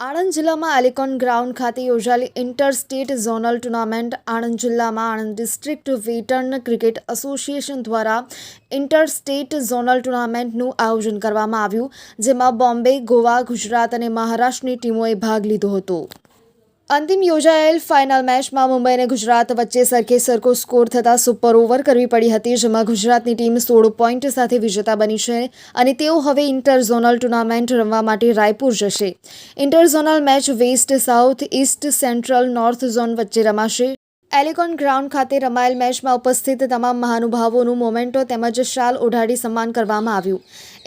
આણંદ જિલ્લામાં એલિકોન ગ્રાઉન્ડ ખાતે યોજાયેલી inter state zonal tournament Anand જિલ્લામાં Anand district veteran cricket association દ્વારા ઇન્ટર સ્ટેટ ઝોનલ ટુર્નામેન્ટનું આયોજન કરવામાં આવ્યું, જેમાં બોમ્બે, ગોવા, ગુજરાત અને મહારાષ્ટ્રની ટીમોએ ભાગ લીધો હતો. અંતિમ યોજાયેલ ફાઇનલ મેચમાં મુંબઈ અને ગુજરાત વચ્ચે સરખે સરખો સ્કોર થતાં સુપર ઓવર કરવી પડી હતી, જેમાં ગુજરાતની ટીમ સોળ પોઈન્ટ સાથે વિજેતા બની છે અને તેઓ હવે ઇન્ટર ઝોનલ ટુર્નામેન્ટ રમવા માટે રાયપુર જશે. Inter zonal match west south east central, north zone વચ્ચે રમાશે. એલિકોન ગ્રાઉન્ડ ખાતે રમાયેલ મેચમાં ઉપસ્થિત તમામ મહાનુભાવોનું મોમેન્ટો તેમજ શાલ ઓઢાડી સન્માન કરવામાં આવ્યું.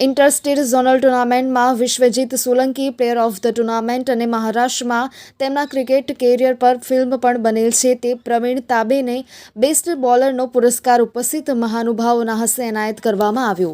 ઇન્ટરસ્ટેટ ઝોનલ ટુર્નામેન્ટમાં Vishwajit Solanki, player of the tournament અને મહારાષ્ટ્રમાં તેમના ક્રિકેટ કેરિયર પર ફિલ્મ પણ બનેલ છે. તે પ્રવીણ તાબેને બેસ્ટ બોલરનો પુરસ્કાર ઉપસ્થિત મહાનુભાવોના હસ્તે એનાયત કરવામાં આવ્યો.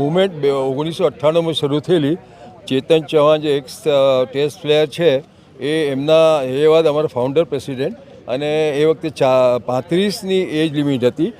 મુવમેન્ટ ઓગણીસો અઠ્ઠાણુંમાં શરૂ થયેલી. ચેતન ચૌહાણ જે એક ટેસ્ટ પ્લેયર છે, એ એમના, એ વાત અમારા ફાઉન્ડર પ્રેસિડેન્ટ અને એ વખતે ચા, પાંત્રીસની એજ લિમિટ હતી.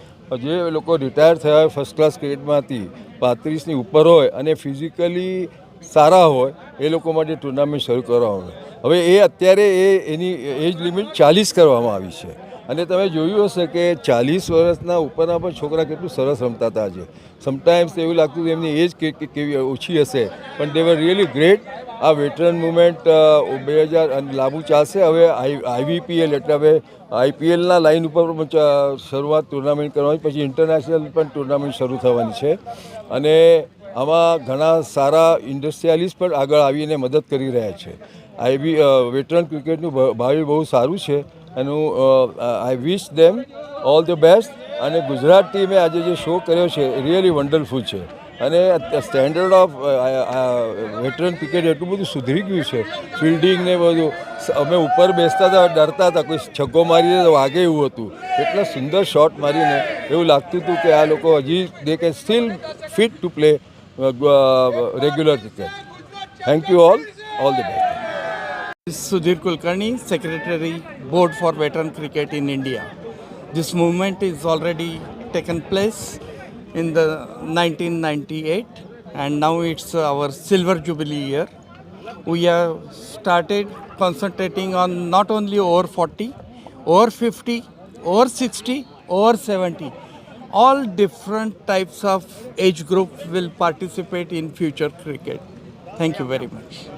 જે લોકો રિટાયર થયા ફર્સ્ટ ક્લાસ ક્રિકેટમાંથી પાંત્રીસની ઉપર હોય અને ફિઝિકલી સારા હોય, એ લોકો માટે ટુર્નામેન્ટ શરૂ કરવામાં હવે એ અત્યારે એ, એની એજ લિમિટ ચાલીસ કરવામાં આવી છે. અને તમે જોયું હશે કે ચાલીસ વર્ષના ઉપરના પણ છોકરા કેટલું સરસ રમતા હતા આજે. સમટાઈમ્સ એવું લાગતું હતું એમની એજ કેવી ઓછી હશે. પણ દે રિયલી ગ્રેટ આ વેટરન મુવમેન્ટ બે હજાર લાંબુ ચાલશે. હવે આઈવીપીએલ એટલે હવે આઈપીએલના લાઈન ઉપર શરૂઆત ટુર્નામેન્ટ કરવાની, પછી ઇન્ટરનેશનલ પણ ટુર્નામેન્ટ શરૂ થવાની છે. અને આમાં ઘણા સારા ઇન્ડસ્ટ્રીયાલિસ્ટ પણ આગળ આવીને મદદ કરી રહ્યા છે. આઈબી વેટરન ક્રિકેટનું ભાવિ બહુ સારું છે. એનું I wish them all the best અને ગુજરાત ટીમે આજે જે શો કર્યો છે રિયલી વન્ડરફુલ છે. અને સ્ટેન્ડર્ડ ઓફ વેટરન ક્રિકેટ એટલું બધું સુધરી ગયું છે. ફિલ્ડિંગ ને બધું અમે ઉપર બેસતા હતા, ડરતા હતા, કોઈ છગ્ગો મારીને વાગે એવું હતું. એટલા સુંદર શોટ મારીને એવું લાગતું હતું કે આ લોકો હજી દે કે still fit to play regular cricket thank you all all the best Sudhir Kulkarni, Secretary, Board for Veteran Cricket in India. This movement is already taken place in the 1998 and now it's our silver jubilee year. We have started concentrating on not only over 40, over 50, over 60, over 70. All different types of age group will participate in future cricket. Thank you very much.